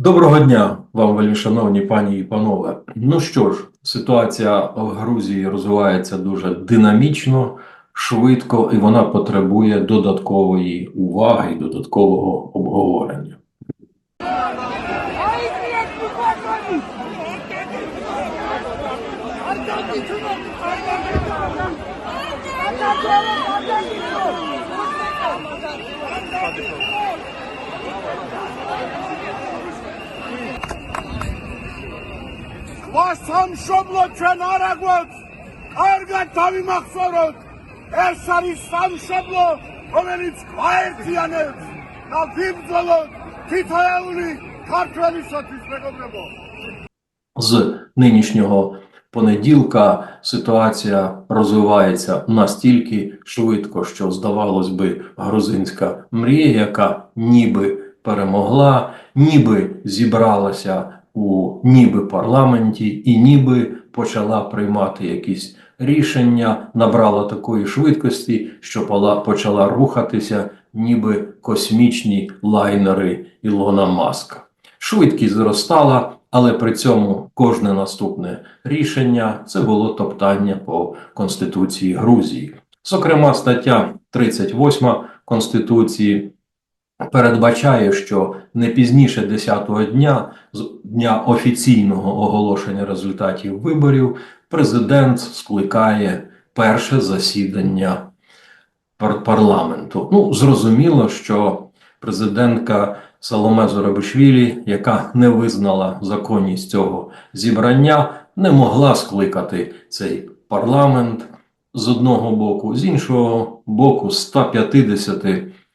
Доброго дня вам, вельмишановні пані і панове. Ну що ж, ситуація в Грузії розвивається дуже динамічно, швидко, і вона потребує додаткової уваги і додаткового обговорення. სამშობლო ჩვენ არ აგვაქვს კარგად დავიმახსოვროთ ეს არის სამშობლო რომელიც აერთიანებს და ვიბრძოლოთ თითოეული ქართველისათვის მეგობრებო З нинішнього понеділка ситуація розвивається настільки швидко, що здавалось би, грузинська мрія, яка ніби перемогла, ніби зібралася у ніби парламенті і ніби почала приймати якісь рішення, набрала такої швидкості, що почала рухатися, ніби космічні лайнери Ілона Маска. Швидкість зростала, але при цьому кожне наступне рішення це було топтання по Конституції Грузії. Зокрема, стаття 38 Конституції передбачає, що не пізніше 10-го дня з дня офіційного оголошення результатів виборів президент скликає перше засідання парламенту. Ну, зрозуміло, що президентка Саломе Зоробишвілі, яка не визнала законність цього зібрання, не могла скликати цей парламент з одного боку, з іншого боку, з 150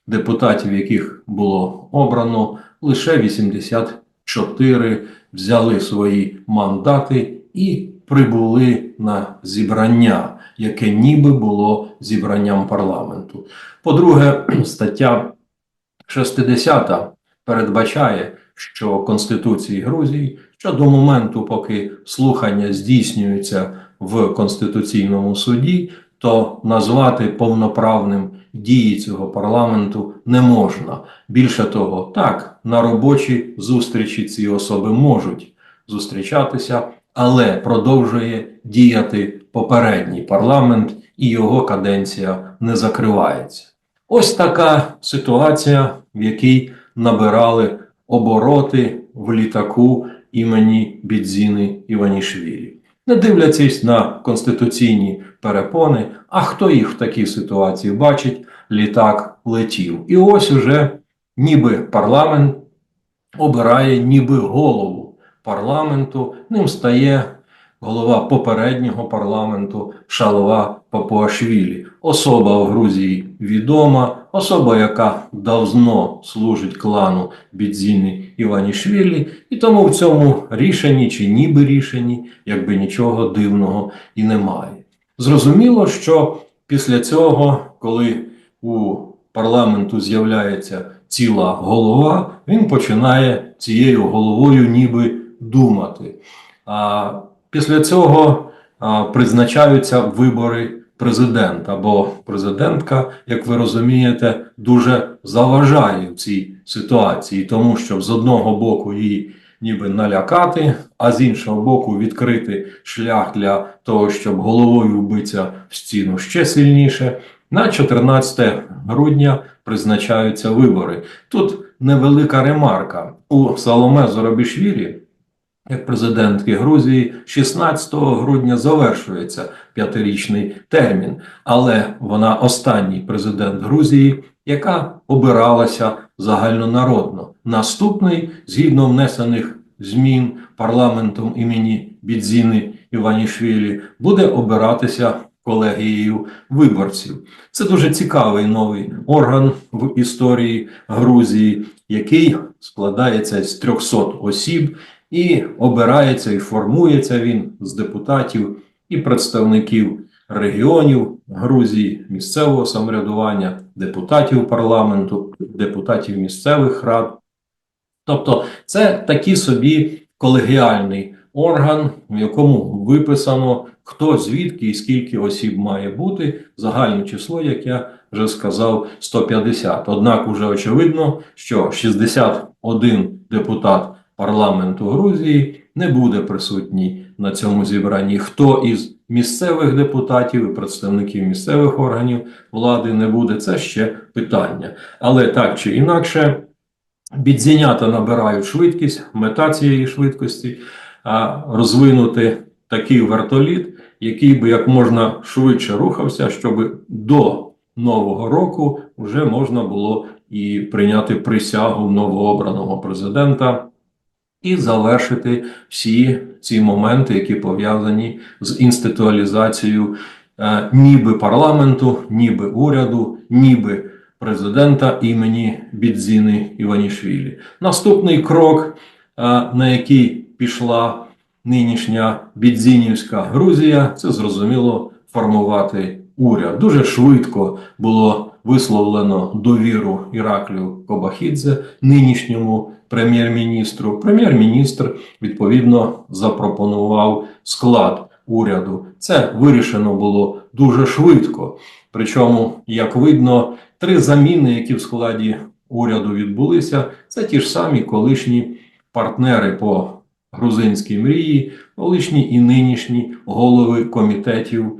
депутатів, яких було обрано, лише 84 взяли свої мандати і прибули на зібрання, яке ніби було зібранням парламенту. По-друге, стаття 60 передбачає, що Конституції Грузії, що до моменту, поки слухання здійснюються в Конституційному суді, то назвати повноправним дії цього парламенту не можна. Більше того, так, на робочі зустрічі ці особи можуть зустрічатися, але продовжує діяти попередній парламент, і його каденція не закривається. Ось така ситуація, в якій набирали обороти в літаку імені Бідзіни Іванішвілі. Не дивлячись на конституційні перепони, а хто їх в такій ситуації бачить, літак летів. І ось уже ніби парламент обирає ніби голову парламенту, ним стає голова попереднього парламенту Шалова Папуашвілі. Особа в Грузії відома, особа, яка давно служить клану Бідзіни Іванішвілі, і тому в цьому рішенні чи ніби рішенні, якби нічого дивного і немає. Зрозуміло, що після цього, коли у парламенту з'являється ціла голова, він починає цією головою ніби думати. А після цього призначаються вибори президента, бо президентка, як ви розумієте, дуже заважає в цій ситуації, тому що з одного боку її ніби налякати, а з іншого боку відкрити шлях для того, щоб головою вбитися в стіну ще сильніше. На 14 грудня призначаються вибори. Тут невелика ремарка у Саломе Зоробішвілі, як президентки Грузії, 16 грудня завершується п'ятирічний термін, але вона останній президент Грузії, яка обиралася загальнонародно. Наступний, згідно внесених змін парламентом імені Бідзіни Іванішвілі, буде обиратися колегією виборців. Це дуже цікавий новий орган в історії Грузії, який складається з 300 осіб і обирається і формується він з депутатів і представників регіонів Грузії, місцевого самоврядування, депутатів парламенту, депутатів місцевих рад. Тобто, це такий собі колегіальний орган, в якому виписано, хто звідки і скільки осіб має бути. Загальне число, як я вже сказав, 150. Однак уже очевидно, що 61 депутат парламенту Грузії не буде присутній на цьому зібранні. Хто із місцевих депутатів і представників місцевих органів влади не буде, це ще питання. Але так чи інакше, бідзінята набирають швидкість, мета цієї швидкості розвинути такий вертоліт, який би як можна швидше рухався, щоб до нового року вже можна було і прийняти присягу новообраного президента і завершити всі ці моменти, які пов'язані з інституалізацією е, ніби парламенту, ніби уряду, ніби президента імені Бідзіни Іванішвілі. Наступний крок, е, на який пішла нинішня Бідзінівська Грузія, це зрозуміло формувати уряд. Дуже швидко було висловлено довіру Іраклю Кобахідзе, нинішньому прем'єр-міністру. Прем'єр-міністр відповідно запропонував склад уряду. Це вирішено було дуже швидко. Причому, як видно, три заміни, які в складі уряду відбулися, це ті ж самі колишні партнери по грузинській мрії, колишні і нинішні голови комітетів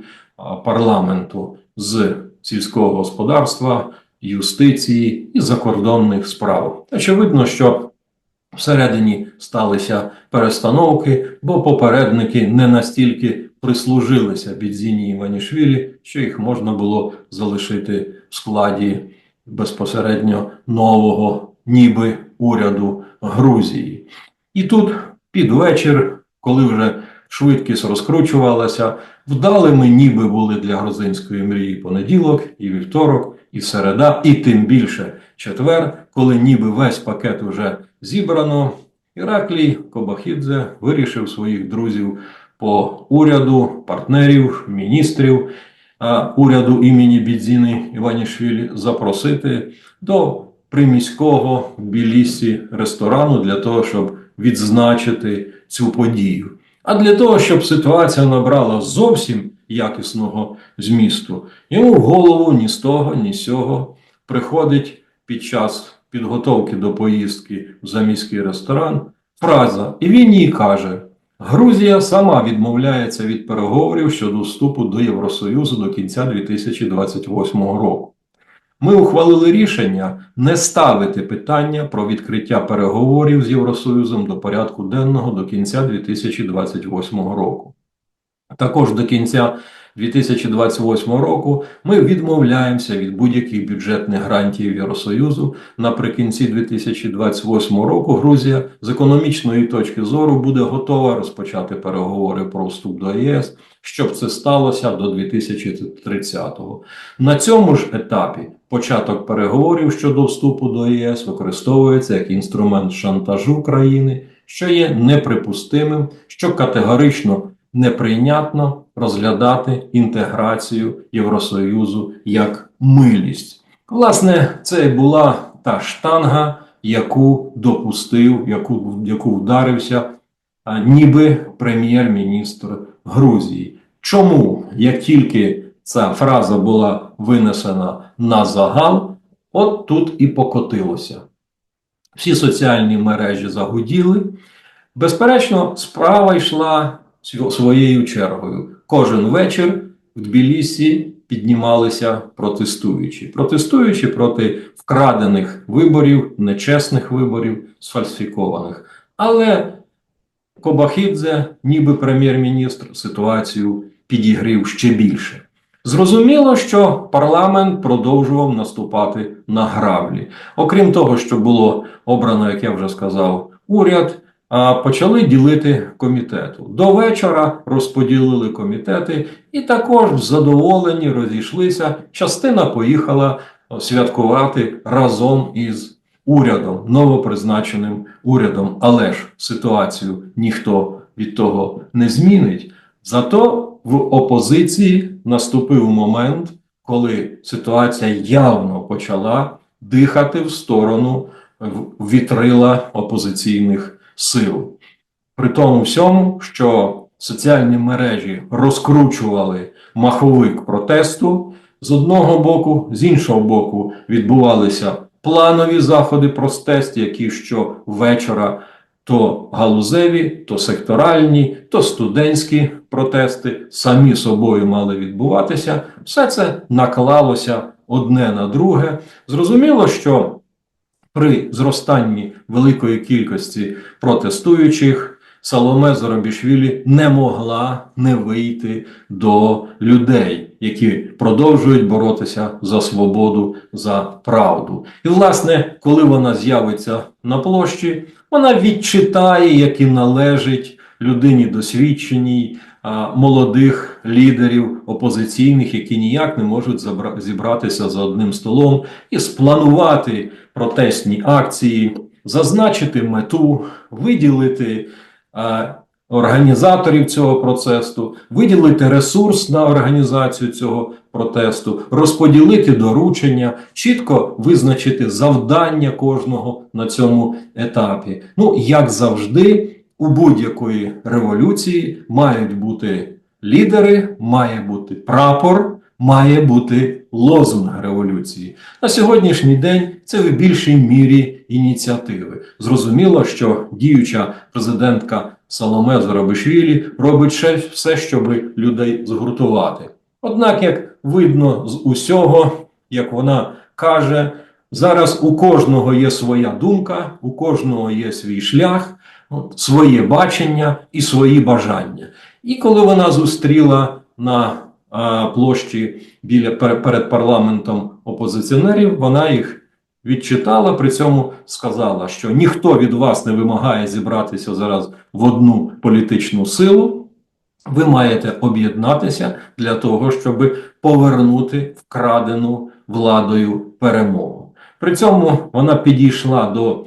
парламенту з сільського господарства, юстиції і закордонних справ. Очевидно, що всередині сталися перестановки, бо попередники не настільки прислужилися Бідзіні Іванішвілі, що їх можна було залишити в складі безпосередньо нового, ніби уряду Грузії. І тут під вечір, коли вже швидкість розкручувалася, вдалими ніби були для грузинської мрії понеділок, і вівторок, і середа, і тим більше четвер, коли ніби весь пакет вже зібрано. Іраклій Кобахідзе вирішив своїх друзів по уряду, партнерів, міністрів уряду імені Бідзіни Іванішвілі запросити до приміського Білісі ресторану для того, щоб відзначити цю подію. А для того, щоб ситуація набрала зовсім якісного змісту, йому в голову ні з того, ні з сього приходить під час підготовки до поїздки в заміський ресторан фраза, і він їй каже: Грузія сама відмовляється від переговорів щодо вступу до Євросоюзу до кінця 2028 року. Ми ухвалили рішення не ставити питання про відкриття переговорів з Євросоюзом до порядку денного до кінця 2028 року. Також до кінця 2028 року ми відмовляємося від будь-яких бюджетних грантів Євросоюзу. Наприкінці 2028 року Грузія з економічної точки зору буде готова розпочати переговори про вступ до ЄС, щоб це сталося до 2030-го. На цьому ж етапі початок переговорів щодо вступу до ЄС використовується як інструмент шантажу країни, що є неприпустимим, що категорично неприйнятно розглядати інтеграцію Євросоюзу як милість. Власне, це і була та штанга, яку допустив, яку, яку вдарився ніби прем'єр-міністр Грузії. Чому, як тільки ця фраза була винесена на загал, от тут і покотилося. Всі соціальні мережі загуділи. Безперечно, справа йшла своєю чергою. Кожен вечір в Тбілісі піднімалися протестуючі. Протестуючи проти вкрадених виборів, нечесних виборів, сфальсифікованих. Але Кобахідзе, ніби прем'єр-міністр, ситуацію підігрів ще більше. Зрозуміло, що парламент продовжував наступати на граблі. Окрім того, що було обрано, як я вже сказав, уряд, почали ділити комітету. До вечора розподілили комітети і також задоволені розійшлися. Частина поїхала святкувати разом із урядом, новопризначеним урядом. Але ж ситуацію ніхто від того не змінить. Зато в опозиції наступив момент, коли ситуація явно почала дихати в сторону вітрила опозиційних сил. При тому всьому, що соціальні мережі розкручували маховик протесту з одного боку, з іншого боку, відбувалися планові заходи протесту, які щовечора то галузеві, то секторальні, то студентські протести самі собою мали відбуватися. Все це наклалося одне на друге. Зрозуміло, що при зростанні великої кількості протестуючих Саломе Зоробішвілі не могла не вийти до людей, які продовжують боротися за свободу, за правду. І, власне, коли вона з'явиться на площі, вона відчитає, як і належить людині досвідченій, молодих лідерів опозиційних, які ніяк не можуть зібратися за одним столом і спланувати протестні акції, зазначити мету, виділити організаторів цього процесу, виділити ресурс на організацію цього протесту, розподілити доручення, чітко визначити завдання кожного на цьому етапі. Ну, як завжди, у будь-якої революції мають бути лідери, має бути прапор, має бути лозунг революції. На сьогоднішній день це в більшій мірі ініціативи. Зрозуміло, що діюча президентка Саломе Зоробишвілі робить ще все, щоб людей згуртувати. Однак, як видно з усього, як вона каже, зараз у кожного є своя думка, у кожного є свій шлях, своє бачення і свої бажання. І коли вона зустріла на площі біля перед парламентом опозиціонерів, вона їх відчитала, при цьому сказала, що ніхто від вас не вимагає зібратися зараз в одну політичну силу. Ви маєте об'єднатися для того, щоб повернути вкрадену владою перемогу. При цьому вона підійшла до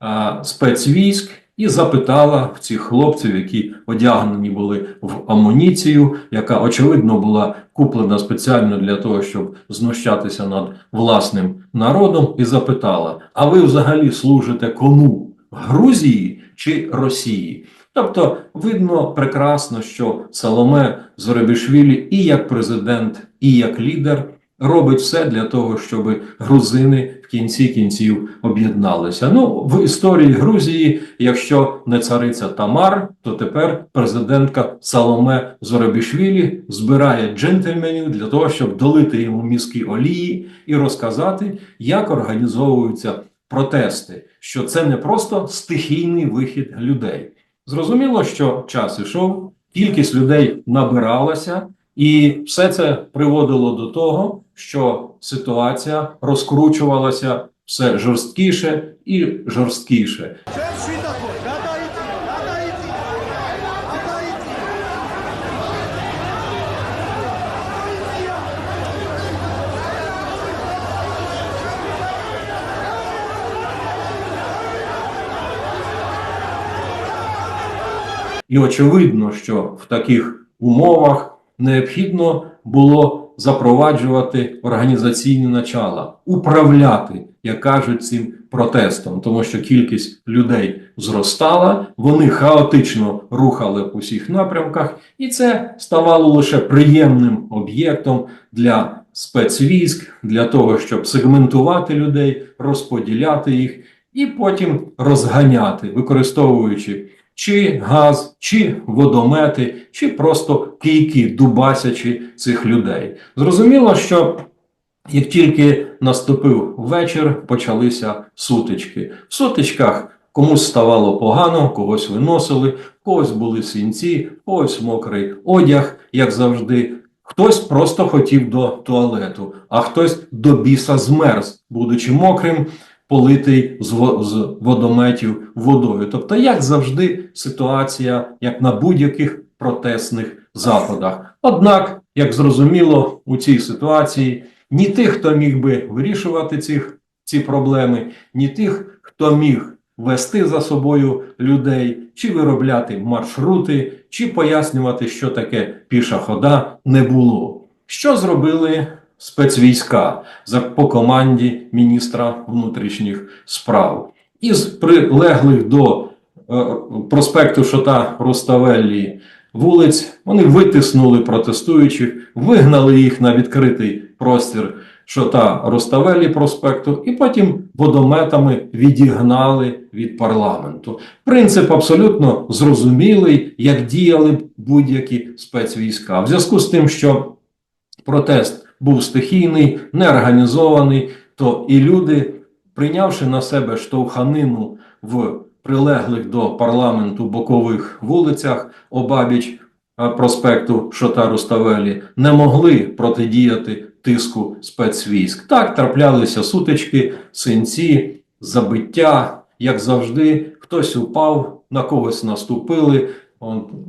а, спецвійськ і запитала в цих хлопців, які одягнені були в амуніцію, яка очевидно була куплена спеціально для того, щоб знущатися над власним народом, і запитала: А ви взагалі служите кому? Грузії чи Росії? Тобто видно прекрасно, що Саломе Зоребішвілі і як президент, і як лідер робить все для того, щоб грузини в кінці кінців об'єдналися. Ну, в історії Грузії, якщо не цариця Тамар, то тепер президентка Саломе Зоребішвілі збирає джентльменів для того, щоб долити йому мізки олії і розказати, як організовуються протести, що це не просто стихійний вихід людей. Зрозуміло, що час ішов, кількість людей набиралася, і все це приводило до того, що ситуація розкручувалася все жорсткіше і жорсткіше. І очевидно, що в таких умовах необхідно було запроваджувати організаційні начала, управляти, як кажуть, цим протестом, тому що кількість людей зростала, вони хаотично рухали в усіх напрямках, і це ставало лише приємним об'єктом для спецвійськ, для того, щоб сегментувати людей, розподіляти їх і потім розганяти, використовуючи чи газ, чи водомети, чи просто кийки, дубасячи цих людей. Зрозуміло, що як тільки наступив вечір, почалися сутички. В сутичках комусь ставало погано, когось виносили, когось були синці, в когось мокрий одяг, як завжди. Хтось просто хотів до туалету, а хтось до біса змерз, будучи мокрим, политий з, во- з водометів водою. Тобто, як завжди, ситуація, як на будь-яких протестних заходах. Однак, як зрозуміло, у цій ситуації ні тих, хто міг би вирішувати цих, ці проблеми, ні тих, хто міг вести за собою людей, чи виробляти маршрути, чи пояснювати, що таке піша хода, не було. Що зробили спецвійська за по команді міністра внутрішніх справ? Із прилеглих до е, проспекту Шота Руставеллі вулиць вони витиснули протестуючих, вигнали їх на відкритий простір Шота Роставелі проспекту, і потім водометами відігнали від парламенту. Принцип абсолютно зрозумілий, як діяли будь-які спецвійська. В зв'язку з тим, що протест був стихійний, неорганізований, то і люди, прийнявши на себе штовханину в прилеглих до парламенту бокових вулицях обабіч е, проспекту Шота Руставелі, не могли протидіяти тиску спецвійськ. Так траплялися сутички, синці, забиття, як завжди, хтось упав, на когось наступили.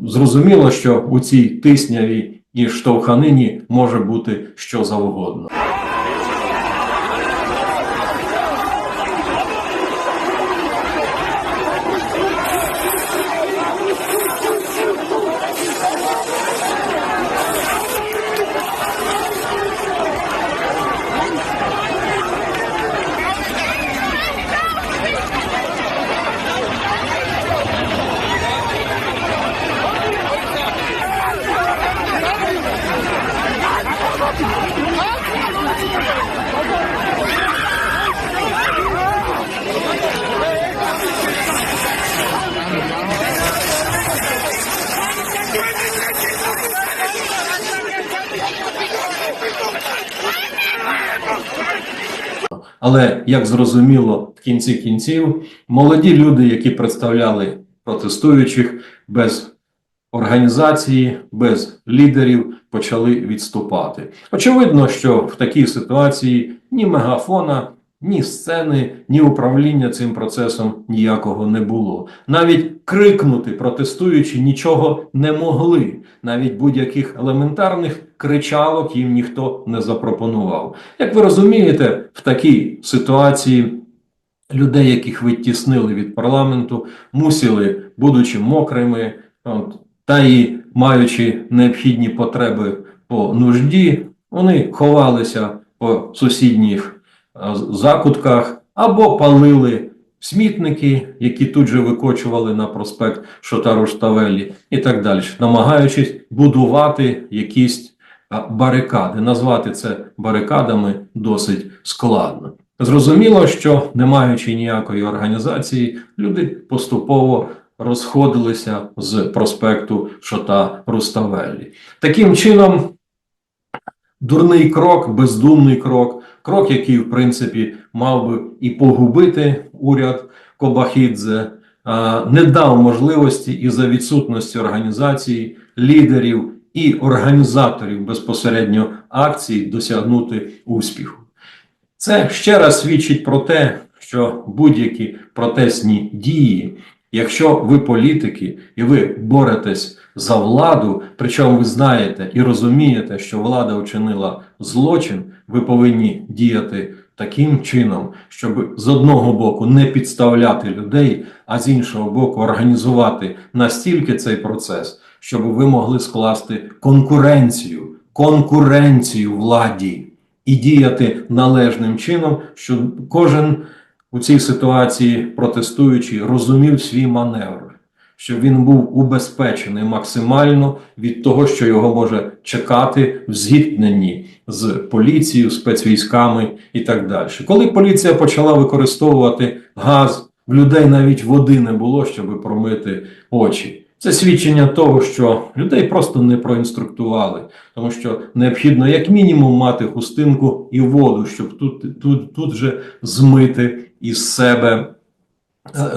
Зрозуміло, що у цій тиснявій і штовханині може бути що завгодно. Але як зрозуміло, в кінці кінців молоді люди, які представляли протестуючих без організації, без лідерів, почали відступати. Очевидно, що в такій ситуації ні мегафона, ні сцени, ні управління цим процесом ніякого не було. Навіть крикнути протестуючи нічого не могли. Навіть будь-яких елементарних кричалок їм ніхто не запропонував. Як ви розумієте, в такій ситуації людей, яких відтіснили від парламенту, мусили, будучи мокрими, та і маючи необхідні потреби по нужді, вони ховалися по сусідніх закутках або палили смітники, які тут же викочували на проспект Шотаруштавелі і так далі, намагаючись будувати якісь барикади. Назвати це барикадами досить складно. Зрозуміло, що не маючи ніякої організації, люди поступово розходилися з проспекту Шота Руставелі. Таким чином, дурний крок, бездумний крок, крок, який, в принципі, мав би і погубити уряд Кобахідзе, не дав можливості і за відсутності організації, лідерів і організаторів безпосередньо акцій досягнути успіху. Це ще раз свідчить про те, що будь-які протестні дії, якщо ви політики і ви боретесь за владу, причому ви знаєте і розумієте, що влада вчинила злочин, ви повинні діяти таким чином, щоб з одного боку не підставляти людей, а з іншого боку організувати настільки цей процес, щоб ви могли скласти конкуренцію, конкуренцію владі і діяти належним чином, щоб кожен у цій ситуації протестуючий розумів свій маневр, щоб він був убезпечений максимально від того, що його може чекати в зіткненні з поліцією, спецвійськами і так далі. Коли поліція почала використовувати газ, в людей навіть води не було, щоб промити очі. Це свідчення того, що людей просто не проінструктували, тому що необхідно як мінімум мати хустинку і воду, щоб тут, тут, тут же змити із себе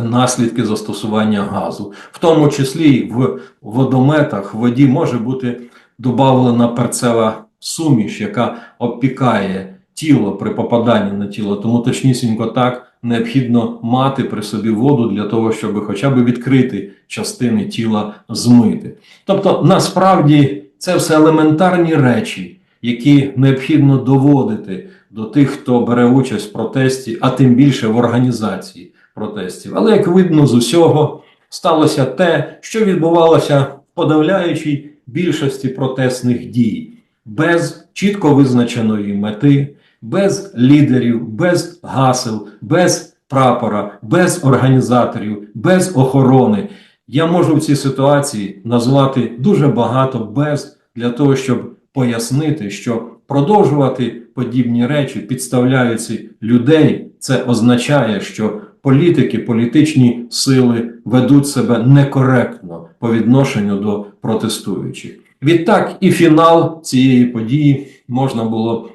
наслідки застосування газу. В тому числі в водометах в воді може бути додавлена перцева суміш, яка обпікає тіло при попаданні на тіло. Тому точнісінько так необхідно мати при собі воду для того, щоб хоча б відкрити частини тіла змити. Тобто, насправді це все елементарні речі, які необхідно доводити до тих, хто бере участь в протесті, а тим більше в організації протестів. Але як видно з усього, сталося те, що відбувалося в подавляючій більшості протестних дій, без чітко визначеної мети, без лідерів, без гасел, без прапора, без організаторів, без охорони. Я можу в цій ситуації назвати дуже багато без для того, щоб пояснити, що продовжувати подібні речі, підставляючи людей, це означає, що політики, політичні сили ведуть себе некоректно по відношенню до протестуючих. Відтак, і фінал цієї події можна було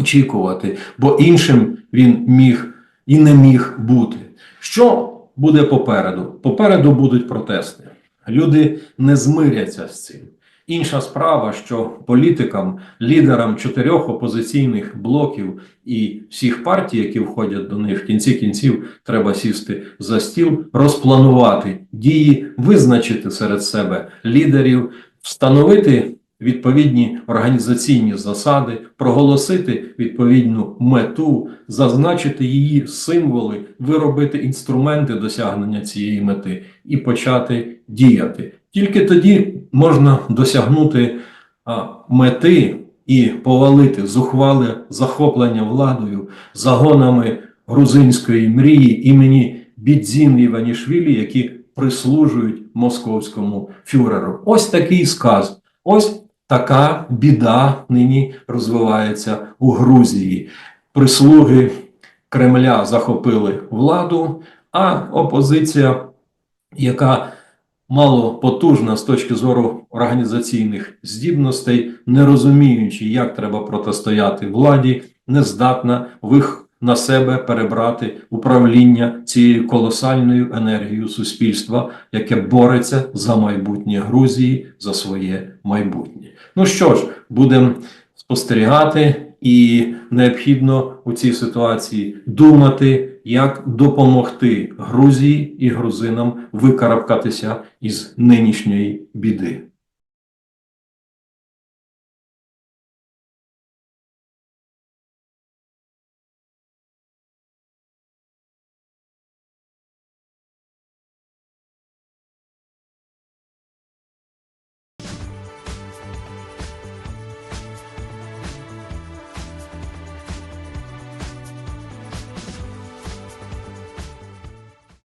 очікувати, бо іншим він міг і не міг бути. Що буде попереду? Попереду будуть протести. Люди не змиряться з цим. Інша справа, що політикам, лідерам чотирьох опозиційних блоків і всіх партій, які входять до них, в кінці кінців треба сісти за стіл, розпланувати дії, визначити серед себе лідерів, встановити відповідні організаційні засади, проголосити відповідну мету, зазначити її символи, виробити інструменти досягнення цієї мети і почати діяти. Тільки тоді можна досягнути мети і повалити зухвале захоплення владою загонами грузинської мрії імені Бідзін Іванішвілі, які прислужують московському фюреру. Ось такий сказ. Ось така біда нині розвивається у Грузії. Прислуги Кремля захопили владу, а опозиція, яка мало потужна з точки зору організаційних здібностей, не розуміючи, як треба протистояти владі, не здатна вих на себе перебрати управління цією колосальною енергією суспільства, яке бореться за майбутнє Грузії, за своє майбутнє. Ну що ж, будемо спостерігати, і необхідно у цій ситуації думати, як допомогти Грузії і грузинам викарабкатися із нинішньої біди.